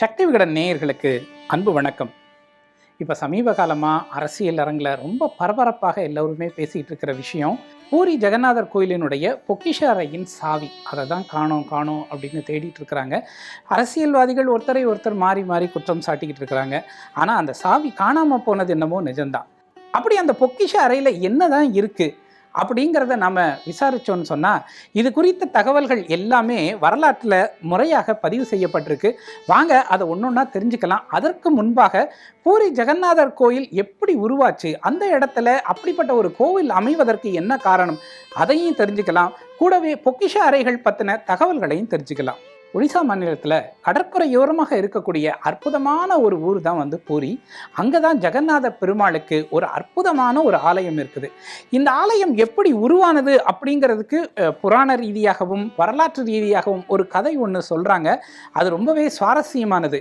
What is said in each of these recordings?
சக்தி விகடன் நேயர்களுக்கு அன்பு வணக்கம். இப்போ சமீப காலமாக அரசியல் அரங்கில் ரொம்ப பரபரப்பாக எல்லோருமே பேசிகிட்டு இருக்கிற விஷயம் பூரி ஜெகநாதர் கோயிலினுடைய பொக்கிஷ அறையின் சாவி. அதை தான் காணோம் காணோம் அப்படின்னு தேடிட்டு இருக்கிறாங்க. அரசியல்வாதிகள் ஒருத்தரை ஒருத்தர் மாறி மாறி குற்றம் சாட்டிக்கிட்டு இருக்கிறாங்க. ஆனால் அந்த சாவி காணாமல் போனது என்னமோ நிஜம்தான். அப்படி அந்த பொக்கிஷ அறையில் என்ன தான் இருக்குது அப்படிங்கிறத நம்ம விசாரித்தோன்னு சொன்னால் இது குறித்த தகவல்கள் எல்லாமே வரலாற்றில் முறையாக பதிவு செய்யப்பட்டிருக்கு. வாங்க அதை ஒன்று ஒன்றா தெரிஞ்சுக்கலாம். அதற்கு முன்பாக பூரி ஜெகநாதர் கோயில் எப்படி உருவாச்சு? அந்த இடத்துல அப்படிப்பட்ட ஒரு கோவில் அமைவதற்கு என்ன காரணம்? அதையும் தெரிஞ்சுக்கலாம். கூடவே பொக்கிஷ அறைகள் பற்றின தகவல்களையும் தெரிஞ்சுக்கலாம். ஒடிசா மாநிலத்தில் கடற்கரையோரமாக இருக்கக்கூடிய அற்புதமான ஒரு ஊர் தான் வந்து பூரி. அங்கே தான் ஜெகநாத பெருமாளுக்கு ஒரு அற்புதமான ஒரு ஆலயம் இருக்குது. இந்த ஆலயம் எப்படி உருவானது அப்படிங்கிறதுக்கு புராண ரீதியாகவும் வரலாற்று ரீதியாகவும் ஒரு கதை ஒன்று சொல்கிறாங்க அது ரொம்பவே சுவாரஸ்யமானது.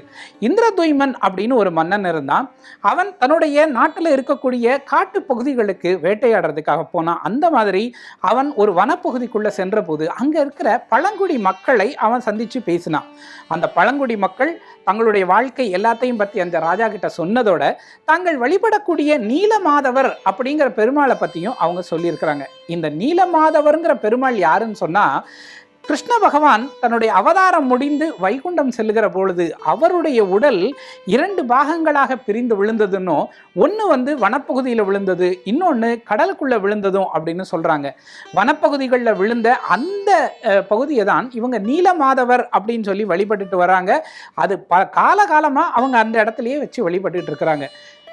இந்திரதுய்மன் அப்படின்னு ஒரு மன்னன் இருந்தான். அவன் தன்னுடைய நாட்டில் இருக்கக்கூடிய காட்டு பகுதிகளுக்கு வேட்டையாடுறதுக்காக போனான் அந்த மாதிரி அவன் ஒரு வனப்பகுதிக்குள்ளே சென்றபோது அங்கே இருக்கிற பழங்குடி மக்களை அவன் சந்தித்து பேசினான். அந்த பழங்குடி மக்கள் தங்களுடைய வாழ்க்கை எல்லாத்தையும் பற்றி அந்த ராஜா கிட்ட சொன்னதோட தாங்கள் வழிபடக்கூடிய நீலமாதவர் அப்படிங்கிற பெருமாளை பற்றியும் அவங்க சொல்லியிருக்கிறாங்க. இந்த நீலமாதவர்ங்கிற பெருமாள் யாருன்னு சொன்னால் கிருஷ்ண பகவான் தன்னுடைய அவதாரம் முடிந்து வைகுண்டம் செல்லுகிற பொழுது அவருடைய உடல் இரண்டு பாகங்களாக பிரிந்து விழுந்ததுன்னோ ஒன்று வந்து வனப்பகுதியில் விழுந்தது இன்னொன்று கடலுக்குள்ளே விழுந்ததும் அப்படின்னு சொல்கிறாங்க வனப்பகுதிகளில் விழுந்த அந்த பகுதியை தான் இவங்க நீலமாதவர் அப்படின்னு சொல்லி வழிபட்டுட்டு வராங்க. அது ப காலகாலமாக அவங்க அந்த இடத்துலையே வச்சு வழிபட்டுட்டு இருக்கிறாங்க.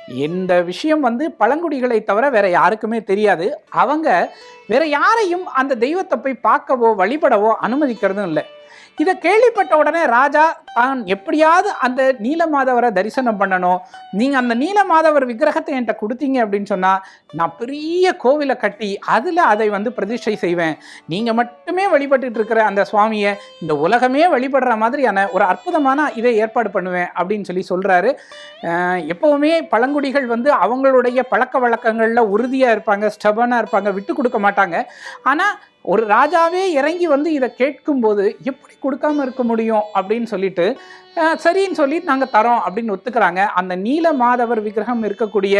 இந்த விஷயம் வந்து பழங்குடிகளை தவிர வேற யாருக்குமே தெரியாது. அவங்க வேற யாரையும் அந்த தெய்வத்தை போய் பார்க்கவோ வழிபடவோ அனுமதிக்கிறதும் இல்லை. இதை கேள்விப்பட்ட உடனே ராஜா தான் எப்படியாவது அந்த நீலமாதவரை தரிசனம் பண்ணணும். நீங்கள் அந்த நீலமாதவர் விக்கிரகத்தை என்கிட்ட கொடுத்தீங்க அப்படின்னு சொன்னால் நான் பெரிய கோவிலை கட்டி அதில் அதை வந்து பிரதிஷ்டை செய்வேன். நீங்கள் மட்டுமே வழிபட்டுட்டு இருக்கிற அந்த சுவாமியை இந்த உலகமே வழிபடுற மாதிரியான ஒரு அற்புதமான இதை ஏற்பாடு பண்ணுவேன் அப்படின்னு சொல்லி சொல்கிறாரு எப்போவுமே பழங்குடிகள் வந்து அவங்களுடைய பழக்க வழக்கங்களில் உறுதியாக இருப்பாங்க ஸ்டபனாக இருப்பாங்க விட்டு கொடுக்க மாட்டாங்க. ஆனால் ஒரு ராஜாவே இறங்கி வந்து இதை கேட்கும்போது எப்படி கொடுக்காம இருக்க முடியும் அப்படின்னு சொல்லிட்டு சரின்னு சொல்லி நாங்கள் தரோம் அப்படின்னு ஒத்துக்கிறாங்க. அந்த நீல மாதவர் விக்கிரகம் இருக்கக்கூடிய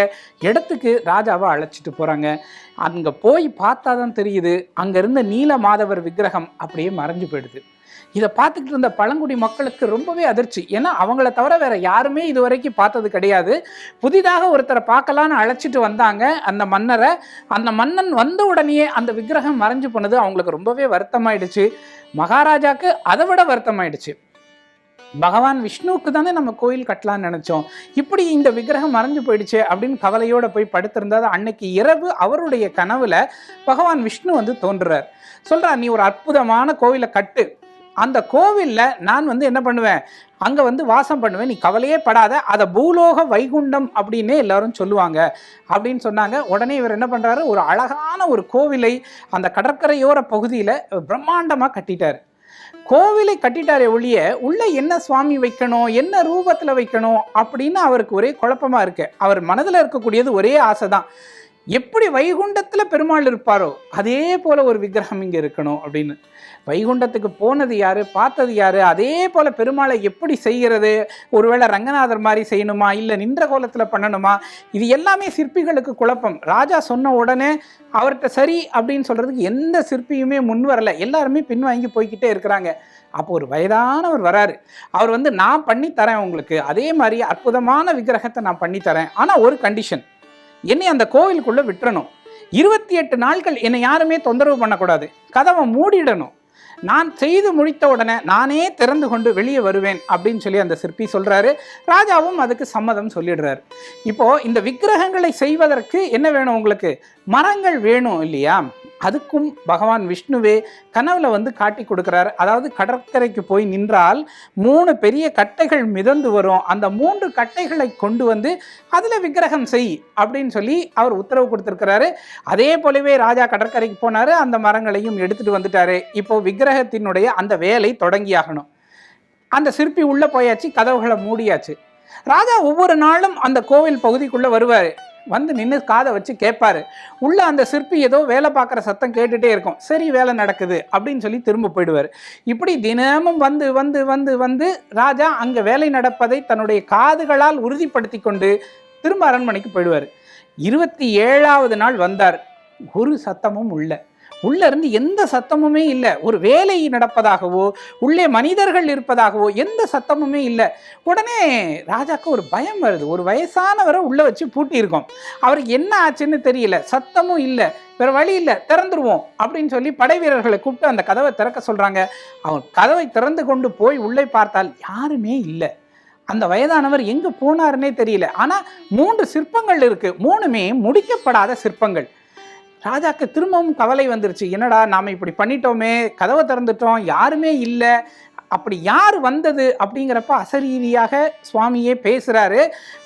இடத்துக்கு ராஜாவை அழைச்சிட்டு போகிறாங்க அங்கே போய் பார்த்தா தான் தெரியுது அங்கே இருந்த நீல மாதவர் விக்கிரகம் அப்படியே மறைஞ்சு போயிடுது. இதை பார்த்துக்கிட்டு இருந்த பழங்குடி மக்களுக்கு ரொம்பவே அதிர்ச்சி. ஏன்னா அவங்கள தவிர வேற யாருமே இது வரைக்கும் பார்த்தது கிடையாது. புதிதாக ஒருத்தரை பார்க்கலான்னு அழைச்சிட்டு வந்தாங்க அந்த மன்னரை. அந்த மன்னன் வந்த உடனேயே அந்த விக்கிரகம் மறைஞ்சு போனது அவங்களுக்கு ரொம்பவே வருத்தமாயிடுச்சு. மகாராஜாக்கு அதை விட வருத்தமாயிடுச்சு. பகவான் விஷ்ணுவுக்கு தானே நம்ம கோயில் கட்டலான்னு நினச்சோம். இப்படி இந்த விக்கிரகம் மறைஞ்சு போயிடுச்சு அப்படின்னு கவலையோடு போய் படுத்திருந்தது அன்னைக்கு இரவு அவருடைய கனவுல பகவான் விஷ்ணு வந்து தோன்றுறார். சொல்கிறார் நீ ஒரு அற்புதமான கோவிலை கட்டு. அந்த கோவிலில் நான் வந்து என்ன பண்ணுவேன்? அங்கே வந்து வாசம் பண்ணுவேன். நீ கவலையே படாத. அதை பூலோக வைகுண்டம் அப்படின்னே எல்லாரும் சொல்லுவாங்க. அப்படின்னு சொன்னாங்க. உடனே இவர் என்ன பண்ணுறாரு ஒரு அழகான ஒரு கோவிலை அந்த கடற்கரையோர பகுதியில் பிரம்மாண்டமாக கட்டிட்டார். கோவிலை கட்டிட்டாரே ஒழிய உள்ள என்ன சுவாமி வைக்கணும் என்ன ரூபத்தில் வைக்கணும் அப்படின்னு அவருக்கு ஒரே குழப்பமாக இருக்கு. அவர் மனதில் இருக்கக்கூடியது ஒரே ஆசை தான் எப்படி வைகுண்டத்தில் பெருமாள் இருப்பாரோ அதே போல் ஒரு விக்கிரகம் இங்கே இருக்கணும் அப்படின்னு. வைகுண்டத்துக்கு போனது யார் பார்த்தது யார் அதே போல் பெருமாளை எப்படி செய்கிறது ஒருவேளை ரங்கநாதர் மாதிரி செய்யணுமா இல்லை நின்ற கோலத்தில் பண்ணணுமா இது எல்லாமே சிற்பிகளுக்கு குழப்பம். ராஜா சொன்ன உடனே அவர்கிட்ட சரி அப்படின்னு சொல்கிறதுக்கு எந்த சிற்பியுமே முன் வரலை. எல்லாருமே பின்வாங்கி போய்க்கிட்டே இருக்கிறாங்க. அப்போ ஒரு வயதானவர் வராரு. அவர் வந்து நான் பண்ணி தரேன் உங்களுக்கு. அதே மாதிரி அற்புதமான விக்கிரகத்தை நான் பண்ணி தரேன். ஆனால் ஒரு கண்டிஷன் என்னை அந்த கோவிலுக்குள்ளே விட்டுறணும். இருபத்தி எட்டு நாட்கள் என்னை யாருமே தொந்தரவு பண்ணக்கூடாது. கதவை மூடிடணும். நான் செய்து முடித்த உடனே நானே திறந்து கொண்டு வெளியே வருவேன் அப்படின்னு சொல்லி அந்த சிற்பி சொல்கிறாரு ராஜாவும் அதுக்கு சம்மதம் சொல்லிடுறாரு. இப்போது இந்த விக்கிரகங்களை செய்வதற்கு என்ன வேணும் உங்களுக்கு? மரங்கள் வேணும் இல்லையா? அதுக்கும் பகவான் விஷ்ணுவே கனவுல வந்து காட்டி கொடுக்குறாரு. அதாவது கடற்கரைக்கு போய் நின்றால் மூணு பெரிய கட்டைகள் மிதந்து வரும். அந்த மூன்று கட்டைகளை கொண்டு வந்து அதில் விக்கிரகம் செய் அப்படின்னு சொல்லி அவர் உத்தரவு கொடுத்துருக்கிறாரு. அதே போலவே ராஜா கடற்கரைக்கு போனாரு. அந்த மரங்களையும் எடுத்துகிட்டு வந்துட்டாரு. இப்போ விக்கிரகத்தினுடைய அந்த வேலை தொடங்கியாகணும். அந்த சிற்பி உள்ளே போயாச்சு கதவுகளை மூடியாச்சு. ராஜா ஒவ்வொரு நாளும் அந்த கோவில் பகுதிக்குள்ளே வருவார். வந்து நின்று காதை வச்சு கேட்பாரு. உள்ள அந்த சிற்பி ஏதோ வேலை பார்க்குற சத்தம் கேட்டுகிட்டே இருக்கும். சரி வேலை நடக்குது அப்படின்னு சொல்லி திரும்ப போயிடுவார். இப்படி தினமும் வந்து வந்து வந்து வந்து ராஜா அங்கே வேலை நடப்பதை தன்னுடைய காதுகளால் உறுதிப்படுத்தி கொண்டு திரும்ப அரண்மனைக்கு போயிடுவார். இருபத்தி ஏழாவது நாள் வந்தார். ஒரு சத்தமும் இல்லை உள்ள இருந்து எந்த சத்தமுமே இல்லை. ஒரு வேலை நடப்பதாகவோ உள்ளே மனிதர்கள் இருப்பதாகவோ எந்த சத்தமுமே இல்லை. உடனே ராஜாக்கு ஒரு பயம் வருது. ஒரு வயசானவரை உள்ளே வச்சு பூட்டியிருக்கோம். அவருக்கு என்ன ஆச்சுன்னு தெரியல. சத்தமும் இல்லை. வேற வழி இல்லை. திறந்துருவோம் அப்படின்னு சொல்லி படை வீரர்களை கூப்பிட்டு அந்த கதவை திறக்க சொல்கிறாங்க அவர் கதவை திறந்து கொண்டு போய் உள்ளே பார்த்தால் யாருமே இல்லை. அந்த வயதானவர் எங்கே போனாருன்னே தெரியல. ஆனால் மூன்று சிற்பங்கள் இருக்குது மூணுமே முடிக்கப்படாத சிற்பங்கள். ராஜாக்கு திரும்பவும் கவலை வந்துருச்சு. என்னடா நாம் இப்படி பண்ணிட்டோமே கதவை திறந்துட்டோம் யாருமே இல்லை அப்படி யார் வந்தது அப்படிங்கிறப்ப அசரீரியாக சுவாமியே பேசுகிறாரு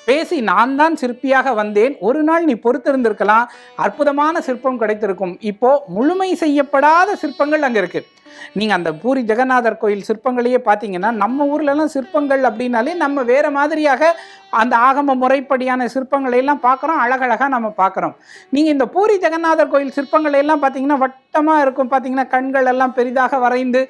பேசி நான் தான் சிற்பியாக வந்தேன். ஒரு நாள் நீ பொறுத்திருந்திருக்கலாம். அற்புதமான சிற்பம் கிடைத்திருக்கும். இப்போ முழுமை செய்யப்படாத சிற்பங்கள் அங்கே இருக்குது நீங்கள் அந்த பூரி ஜெகநாதர் கோயில் சிற்பங்களையே பார்த்தீங்கன்னா நம்ம ஊர்லலாம் சிற்பங்கள் அப்படின்னாலே நம்ம வேற மாதிரியாக அந்த ஆகம முறைப்படியான சிற்பங்களை எல்லாம் பார்க்குறோம் அழகழகாக நம்ம பார்க்குறோம். நீங்கள் இந்த பூரி ஜெகநாதர் கோயில் சிற்பங்களை எல்லாம் பார்த்தீங்கன்னா வட்டமாக இருக்கும். பார்த்தீங்கன்னா கண்கள் எல்லாம் பெரிதாக வரைந்து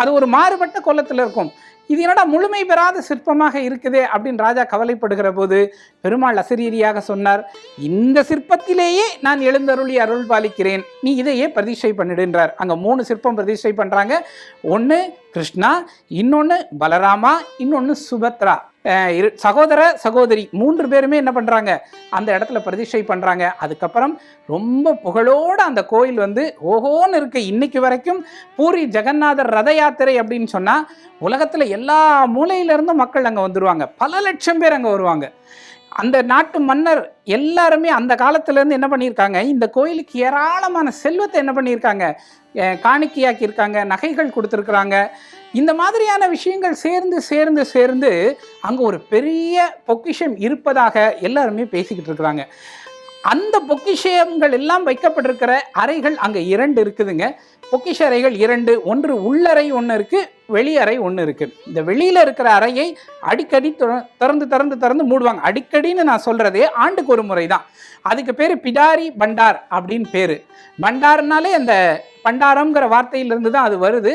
அது ஒரு மாறுபட்ட கோலத்தில் இருக்கும். இது என்னடா முழுமை பெறாத சிற்பமாக இருக்குதே அப்படின்னு ராஜா கவலைப்படுகிற போது பெருமாள் அசிரியரியாக சொன்னார் இந்த சிற்பத்திலேயே நான் எழுந்தருளி அருள் பாலிக்கிறேன். நீ இதையே பிரதிஷ்டை பண்ணிடுன்றார். அங்கே மூணு சிற்பம் பிரதிஷ்டை பண்ணுறாங்க ஒன்று கிருஷ்ணா இன்னொன்று பலராமா இன்னொன்று சுபத்ரா. இரு சகோதர சகோதரி மூன்று பேருமே என்ன பண்ணுறாங்க அந்த இடத்துல பிரதிஷ்டை பண்ணுறாங்க அதுக்கப்புறம் ரொம்ப புகழோடு அந்த கோயில் வந்து ஓஹோன்னு இருக்கு. இன்னைக்கு வரைக்கும் பூரி ஜெகநாதர் ரத யாத்திரை அப்படின்னு சொன்னால் உலகத்தில் எல்லா மூலையிலிருந்தும் மக்கள் அங்கே வந்துடுவாங்க பல லட்சம் பேர் அங்கே வருவாங்க. அந்த நாட்டு மன்னர் எல்லாருமே அந்த காலத்துலேருந்து என்ன பண்ணியிருக்காங்க? இந்த கோயிலுக்கு ஏராளமான செல்வத்தை என்ன பண்ணியிருக்காங்க? காணிக்கையாக்கியிருக்காங்க நகைகள் கொடுத்துருக்குறாங்க. இந்த மாதிரியான விஷயங்கள் சேர்ந்து சேர்ந்து சேர்ந்து அங்கே ஒரு பெரிய பொக்கிஷம் இருப்பதாக எல்லாருமே பேசிக்கிட்டு இருக்கிறாங்க. அந்த பொக்கிஷங்கள் எல்லாம் வைக்கப்பட்டிருக்கிற அறைகள் அங்கே இரண்டு இருக்குதுங்க. பொக்கிஷ அறைகள் இரண்டு ஒன்று உள்ளறை ஒன்று இருக்குது வெளியறை ஒன்று இருக்குது இந்த வெளியில் இருக்கிற அறையை அடிக்கடி திற- திறந்து திறந்து திறந்து மூடுவாங்க. அடிக்கடின்னு நான் சொல்கிறதே ஆண்டுக்கு ஒரு முறை தான் அதுக்கு பேர் பிடாரி பண்டார் அப்படின்னு பேர். பண்டார்னாலே அந்த பண்டாரம்ங்கிற வார்த்தையிலிருந்து தான் அது வருது.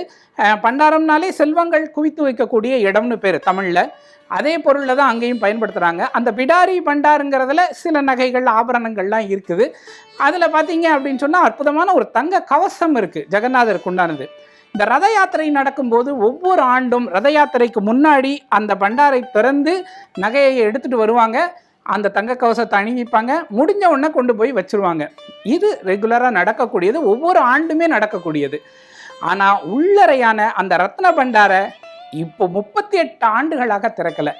பண்டாரம்னாலே செல்வங்கள் குவித்து வைக்கக்கூடிய இடம்னு பேர் தமிழில். அதே பொருளில் தான் அங்கேயும் பயன்படுத்துகிறாங்க அந்த பிடாரி பண்டாருங்கிறதுல சில நகைகள் ஆபரணங்கள்லாம் இருக்குது. அதில் பார்த்தீங்க அப்படின்னு சொன்னால் அற்புதமான ஒரு தங்க கவசம் இருக்குது ஜெகநாதருக்கு உண்டானது. இந்த ரத யாத்திரை நடக்கும்போது ஒவ்வொரு ஆண்டும் ரத யாத்திரைக்கு முன்னாடி அந்த பண்டாரை திறந்து நகையை எடுத்துகிட்டு வருவாங்க. அந்த தங்க கவசத்தை அணிவிப்பாங்க. முடிஞ்ச உடனே கொண்டு போய் வச்சிருவாங்க. இது ரெகுலராக நடக்கக்கூடியது. ஒவ்வொரு ஆண்டுமே நடக்கக்கூடியது. ஆனால் உள்ளறையான அந்த ரத்ன பண்டாரை இப்போ முப்பத்தி எட்டு ஆண்டுகளாக திறக்கலை.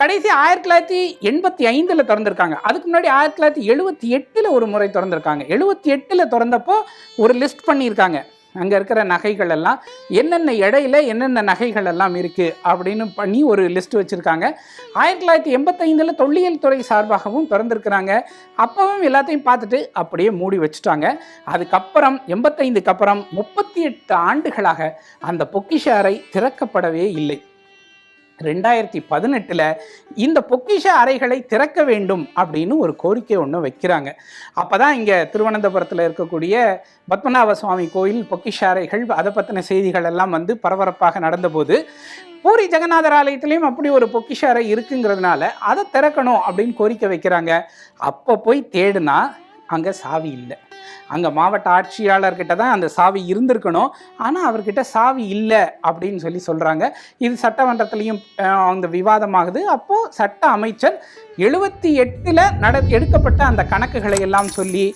கடைசி ஆயிரத்தி தொள்ளாயிரத்தி எண்பத்தி ஐந்தில் திறந்திருக்காங்க. அதுக்கு முன்னாடி ஆயிரத்தி தொள்ளாயிரத்தி எழுபத்தி எட்டில் ஒரு முறை திறந்திருக்காங்க. எழுபத்தி எட்டில் திறந்தப்போ ஒரு லிஸ்ட் பண்ணியிருக்காங்க. அங்கே இருக்கிற நகைகள் எல்லாம் என்னென்ன இடையில என்னென்ன நகைகள் எல்லாம் இருக்குது அப்படின்னு பண்ணி ஒரு லிஸ்ட் வச்சுருக்காங்க. ஆயிரத்தி தொள்ளாயிரத்தி எண்பத்தைந்தில் தொல்லியல் துறை சார்பாகவும் திறந்திருக்கிறாங்க. அப்பவும் எல்லாத்தையும் பார்த்துட்டு அப்படியே மூடி வச்சுட்டாங்க. அதுக்கப்புறம் எண்பத்தைந்துக்கு அப்புறம் முப்பத்தி எட்டு ஆண்டுகளாக அந்த பொக்கிஷ அறை திறக்கப்படவே இல்லை. ரெண்டாயிரத்தி பதினெட்டில் இந்த பொக்கிஷ அறைகளை திறக்க வேண்டும் அப்படின்னு ஒரு கோரிக்கை ஒன்று வைக்கிறாங்க. அப்போ தான் இங்கே திருவனந்தபுரத்தில் இருக்கக்கூடிய பத்மநாப சுவாமி கோயில் பொக்கிஷ அறைகள் அதை பற்றின செய்திகள் எல்லாம் வந்து பரபரப்பாக நடந்தபோது பூரி ஜெகநாதர் ஆலயத்திலையும் அப்படி ஒரு பொக்கிஷ அறை இருக்குங்கிறதுனால அதை திறக்கணும் அப்படின்னு கோரிக்கை வைக்கிறாங்க. அப்போ போய் தேடுனா அங்கே சாவி இல்லை. அங்கே மாவட்ட ஆட்சியாளர்கிட்ட தான் அந்த சாவி இருந்திருக்கணும். ஆனால் அவர்கிட்ட சாவி இல்லை அப்படின்னு சொல்லி சொல்கிறாங்க இது சட்டமன்றத்துலேயும் அந்த விவாதமாகுது. அப்போது சட்ட அமைச்சர் எழுபத்தி எட்டில் நட எடுக்கப்பட்ட அந்த கணக்குகளை எல்லாம் சொல்லி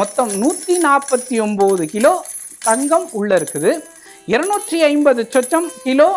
மொத்தம் நூற்றி நாற்பத்தி ஒம்பது கிலோ தங்கம் உள்ளே இருக்குது. இருநூற்றி ஐம்பது சொச்சம் கிலோ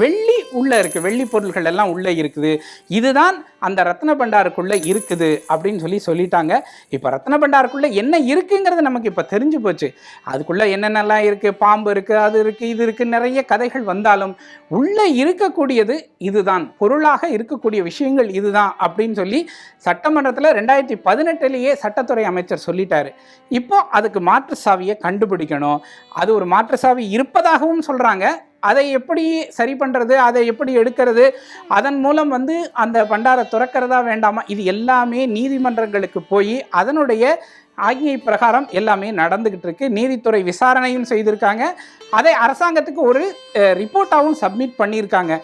வெள்ளி உள்ளே இருக்குது வெள்ளி பொருள்கள் எல்லாம் உள்ளே இருக்குது. இதுதான் அந்த ரத்ன பண்டாருக்குள்ளே இருக்குது அப்படின்னு சொல்லி சொல்லிட்டாங்க. இப்போ ரத்ன பண்டாருக்குள்ளே என்ன இருக்குங்கிறது நமக்கு இப்போ தெரிஞ்சு போச்சு. அதுக்குள்ளே என்னென்னலாம் இருக்குது பாம்பு இருக்குது அது இருக்குது இது இருக்குது நிறைய கதைகள் வந்தாலும் உள்ளே இருக்கக்கூடியது இதுதான். பொருளாக இருக்கக்கூடிய விஷயங்கள் இதுதான் அப்படின்னு சொல்லி சட்டமன்றத்தில் ரெண்டாயிரத்தி பதினெட்டுலேயே சட்டத்துறை அமைச்சர் சொல்லிட்டாரு. இப்போ அதுக்கு மாற்று சாவியை கண்டுபிடிக்கணும். அது ஒரு மாற்று சாவி இருப்பதாகவும் சொல்கிறாங்க அதை எப்படி சரி பண்ணுறது அதை எப்படி எடுக்கிறது அதன் மூலம் வந்து அந்த பண்டாரை துறக்கிறதா வேண்டாமா? இது எல்லாமே நீதிமன்றங்களுக்கு போய் அதனுடைய ஆக்ஞை பிரகாரம் எல்லாமே நடந்துக்கிட்டு இருக்கு. நீதித்துறை விசாரணையும் செய்திருக்காங்க. அதை அரசாங்கத்துக்கு ஒரு ரிப்போர்ட்டாகவும் சப்மிட் பண்ணியிருக்காங்க.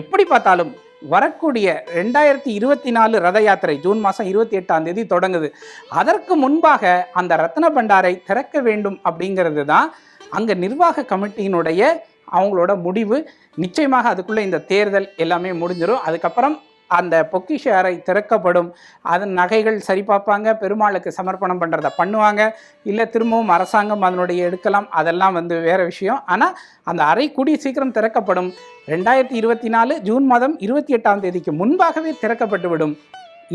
எப்படி பார்த்தாலும் வரக்கூடிய ரெண்டாயிரத்தி இருபத்தி நாலு ரத யாத்திரை ஜூன் மாதம் இருபத்தி எட்டாம் தேதி தொடங்குது. அதற்கு முன்பாக அந்த ரத்ன பண்டாரை திறக்க வேண்டும் அப்படிங்கிறது தான் அங்கே நிர்வாக கமிட்டியினுடைய அவங்களோட முடிவு நிச்சயமாக அதுக்குள்ளே இந்த தேர்தல் எல்லாமே முடிஞ்சிடும் அதுக்கப்புறம் அந்த பொக்கிஷ அறை திறக்கப்படும். அதன் நகைகள் சரி பார்ப்பாங்க பெருமாளுக்கு சமர்ப்பணம் பண்ணுறத பண்ணுவாங்க இல்லை திரும்பவும் அரசாங்கம் அதனுடைய எடுக்கலாம் அதெல்லாம் வந்து வேறு விஷயம். ஆனால் அந்த அறை கூடிய சீக்கிரம் திறக்கப்படும். ரெண்டாயிரத்தி இருபத்தி நாலு ஜூன் மாதம் இருபத்தி எட்டாம் தேதிக்கு முன்பாகவே திறக்கப்பட்டு விடும்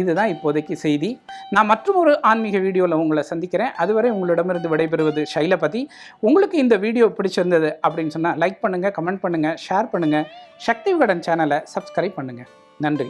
இதுதான் இப்போதைக்கு செய்தி. நான் மற்றும் ஒரு ஆன்மீக வீடியோவில் உங்களை சந்திக்கிறேன். அதுவரை உங்களிடமிருந்து விடைபெறுவது சைலபதி உங்களுக்கு இந்த வீடியோ பிடிச்சிருந்தது அப்படின்னு சொன்னால் லைக் பண்ணுங்கள் கமெண்ட் பண்ணுங்கள் ஷேர் பண்ணுங்கள் சக்தி விகடன் சேனலை சப்ஸ்கிரைப் பண்ணுங்கள் நன்றி.